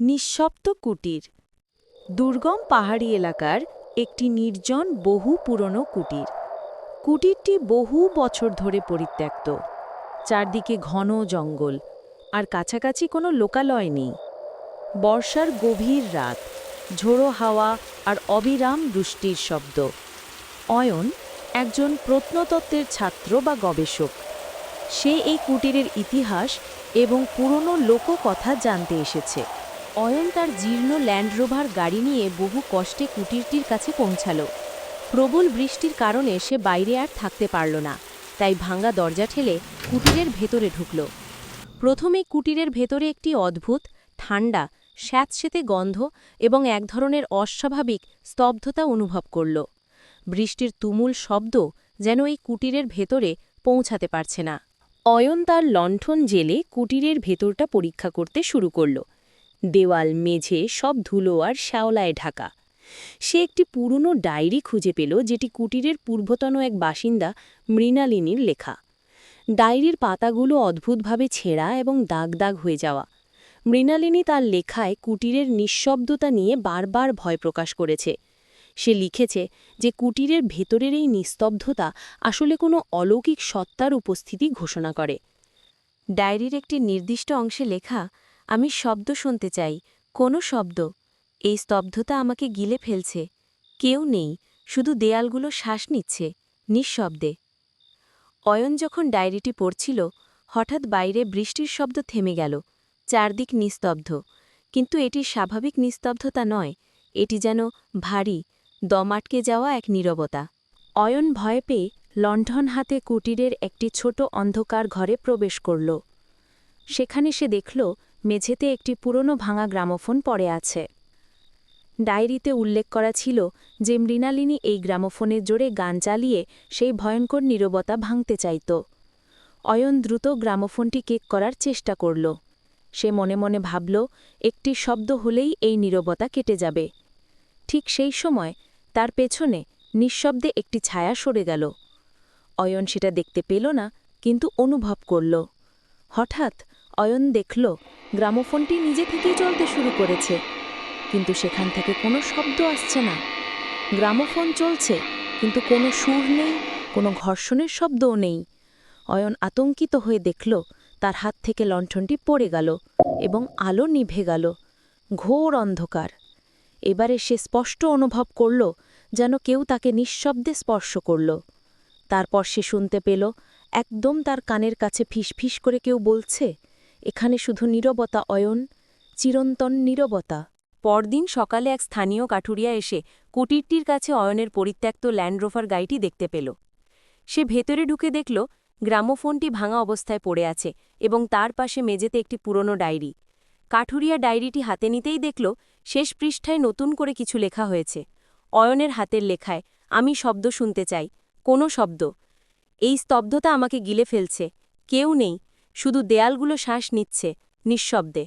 নিঃশব্দ কুটির। দুর্গম পাহাড়ি এলাকার একটি নির্জন বহু পুরনো কুটির। কুটিরটি বহু বছর ধরে পরিত্যক্ত। চারদিকে ঘন জঙ্গল, আর কাছাকাছি কোনো লোকালয় নেই। বর্ষার গভীর রাত, ঝোড়ো হাওয়া আর অবিরাম বৃষ্টির শব্দ। অয়ন একজন প্রত্নতত্ত্বের ছাত্র বা গবেষক। সে এই কুটিরের ইতিহাস এবং পুরনো লোককথা জানতে এসেছে। অয়ন তার জীর্ণ ল্যান্ড রোভার গাড়ি নিয়ে বহু কষ্টে কুটিরটির কাছে পৌঁছাল। প্রবল বৃষ্টির কারণে সে বাইরে আর থাকতে পারল না, তাই ভাঙা দরজা ঠেলে কুটিরের ভেতরে ঢুকল। প্রথমে কুটিরের ভেতরে একটি অদ্ভুত ঠান্ডা স্যাঁতসেতে গন্ধ এবং এক ধরনের অস্বাভাবিক স্তব্ধতা অনুভব করল। বৃষ্টির তুমুল শব্দ যেন এই কুটিরের ভেতরে পৌঁছাতে পারছে না। অয়ন তার লণ্ঠন জেলে কুটিরের ভেতরটা পরীক্ষা করতে শুরু করল। দেওয়াল, মেঝে, সব ধুলো আর শ্যাওলায় ঢাকা। সে একটি পুরনো ডায়েরি খুঁজে পেল, যেটি কুটিরের পূর্বতন এক বাসিন্দা মৃণালিনীর লেখা। ডায়েরির পাতাগুলো অদ্ভুতভাবে ছেঁড়া এবং দাগ দাগ হয়ে যাওয়া। মৃণালিনী তার লেখায় কুটিরের নিঃশব্দতা নিয়ে বারবার ভয় প্রকাশ করেছে। সে লিখেছে যে কুটিরের ভেতরের এই নিস্তব্ধতা আসলে কোনো অলৌকিক সত্তার উপস্থিতি ঘোষণা করে। ডায়েরির একটি নির্দিষ্ট অংশে লেখা আমি শব্দ শুনতে চাই, কোনো শব্দ। এই স্তব্ধতা আমাকে গিলে ফেলছে। কেউ নেই, শুধু দেয়ালগুলো শ্বাস নিচ্ছে, নিঃশব্দে। অয়ন যখন ডায়েরিটি পড়ছিল, হঠাৎ বাইরে বৃষ্টির শব্দ থেমে গেল, চারদিক নিস্তব্ধ। কিন্তু এটি স্বাভাবিক নিস্তব্ধতা নয়, এটি যেন ভারী, দম আটকে যাওয়া এক নীরবতা। অয়ন ভয় পেয়ে লণ্ঠন হাতে কুটিরের একটি ছোট অন্ধকার ঘরে প্রবেশ করল। সেখানে সে দেখল মেঝেতে একটি পুরনো ভাঙা গ্রামোফোন পড়ে আছে। ডায়েরিতে উল্লেখ করা ছিল যে মৃণালিনী এই গ্রামোফোনের জোরে গান চালিয়ে সেই ভয়ঙ্কর নীরবতা ভাঙতে চাইত। অয়ন দ্রুত গ্রামোফোনটি কেক করার চেষ্টা করল। সে মনে মনে ভাবল, একটি শব্দ হলেই এই নীরবতা কেটে যাবে। ঠিক সেই সময় তার পেছনে নিঃশব্দে একটি ছায়া সরে গেল। অয়ন সেটা দেখতে পেল না, কিন্তু অনুভব করল। হঠাৎ অয়ন দেখল, গ্রামোফোনটি নিজে থেকেই চলতে শুরু করেছে। কিন্তু সেখান থেকে কোনো শব্দ আসছে না। গ্রামোফোন চলছে, কিন্তু কোনো সুর নেই, কোনো ঘর্ষণের শব্দও নেই। অয়ন আতঙ্কিত হয়ে দেখল, তার হাত থেকে লণ্ঠনটি পড়ে গেল এবং আলো নিভে গেল। ঘোর অন্ধকার। এবারে সে স্পষ্ট অনুভব করল, যেন কেউ তাকে নিঃশব্দে স্পর্শ করল। তারপর সে শুনতে পেল, একদম তার কানের কাছে ফিসফিস করে কেউ বলছে এখানে শুধু নীরবতা অয়ন, চিরন্তন নীরবতা। পরদিন সকালে এক স্থানীয় কাঠুরিয়া এসে কুটিরটির কাছে অয়নের পরিত্যক্ত ল্যান্ডরোভার গাড়িটি দেখতে পেল। সে ভেতরে ঢুকে দেখল, গ্রামোফোনটি ভাঙা অবস্থায় পড়ে আছে এবং তার পাশে মেঝেতে একটি পুরনো ডায়েরি। কাঠুরিয়া ডায়েরিটি হাতে নিতেই দেখল, শেষ পৃষ্ঠায় নতুন করে কিছু লেখা হয়েছে। অয়নের হাতের লেখায়, আমি শব্দ শুনতে চাই, কোনো শব্দ। এই স্তব্ধতা আমাকে গিলে ফেলছে, কেউ নেই শুধু দেয়ালগুলো শ্বাস নিচ্ছে নিঃশব্দে।